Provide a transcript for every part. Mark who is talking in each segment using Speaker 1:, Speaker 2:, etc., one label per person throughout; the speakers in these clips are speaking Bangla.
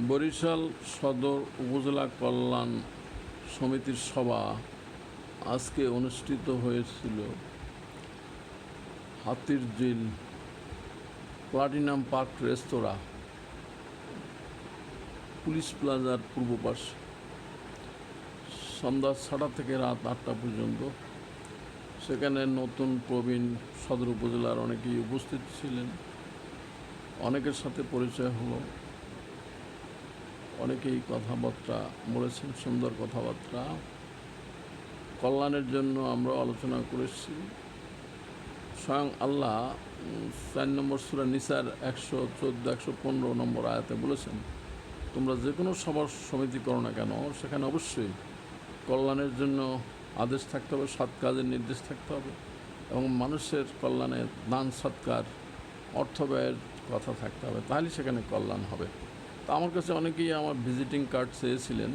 Speaker 1: বরিশাল সদর উপজেলা কল্যাণ সমিতির সভা আজকে অনুষ্ঠিত হয়েছিল হাতির জিল প্লাটিনাম পার্ক রেস্তোরাঁ, পুলিশ প্লাজার পূর্ব পাশ। সন্ধ্যা ছটা থেকে রাত আটটা পর্যন্ত। সেখানে নতুন প্রবীণ সদর উপজেলার অনেকেই উপস্থিত ছিলেন। অনেকের সাথে পরিচয় হলো। অনেকেই কথাবার্তা, বলেছেন সুন্দর কথাবার্তা। কল্যাণের জন্য আমরা আলোচনা করেছি। স্বয়ং আল্লাহ চার নম্বর সুরা নিসার একশো চোদ্দ, একশো পনেরো নম্বর আয়াতে বলেছেন, তোমরা যে কোনো সবার সমিতি করো না কেন? সেখানে অবশ্যই কল্যাণের জন্য আদেশ থাকতে হবে, সৎ কাজের নির্দেশ থাকতে হবে এবং মানুষের কল্যাণে দান, সৎকার অর্থ ব্যয়ের কথা থাকতে হবে। তাহলে সেখানে কল্যাণ হবে। তা আমার কাছে অনেকেই আমার ভিজিটিং কার্ড চেয়েছিলেন।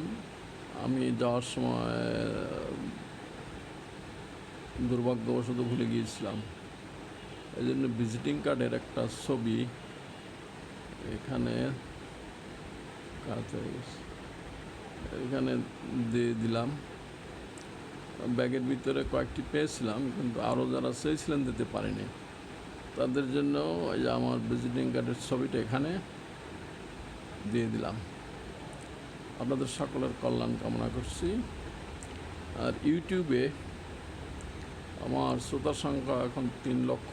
Speaker 1: আমি যাওয়ার সময় দুর্ভাগ্যবশত ভুলে গিয়েছিলাম। এই জন্য ভিজিটিং কার্ডের একটা ছবি এখানে। এখানে দিয়ে দিলাম। ব্যাগের ভিতরে কয়েকটি পেয়েছিলাম, কিন্তু আরও যারা চেয়েছিলেন দিতে পারিনি। তাদের জন্য এই যে আমার ভিজিটিং কার্ডের ছবিটা এখানে। দিয়ে দিলাম। আপনাদের সকলের কল্যাণ কামনা করছি। আর ইউটিউবে আমার শ্রোতার সংখ্যা এখন তিন লক্ষ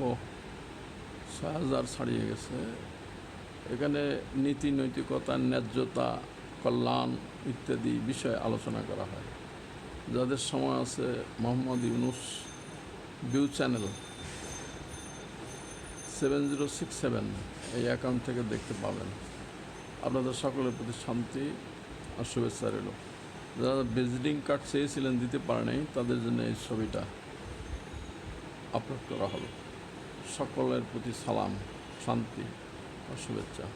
Speaker 1: ছয় হাজার ছাড়িয়ে গেছে। এখানে নীতি, নৈতিকতা, ন্যায্যতা, কল্যাণ ইত্যাদি বিষয়ে আলোচনা করা হয়। যাদের সময় আছে, Mohammad Yunus view channel seven zero six seven এই অ্যাকাউন্ট থেকে দেখতে পাবেন। আপনাদের সকলের প্রতি শান্তি আর শুভেচ্ছা রইল। যারা ভিজিটিং কার্ড চেয়েছিলেন, দিতে পারেনি তাদের জন্য এই ছবিটা আপলোড করা হলো। সকলের প্রতি সালাম, শান্তি আর শুভেচ্ছা।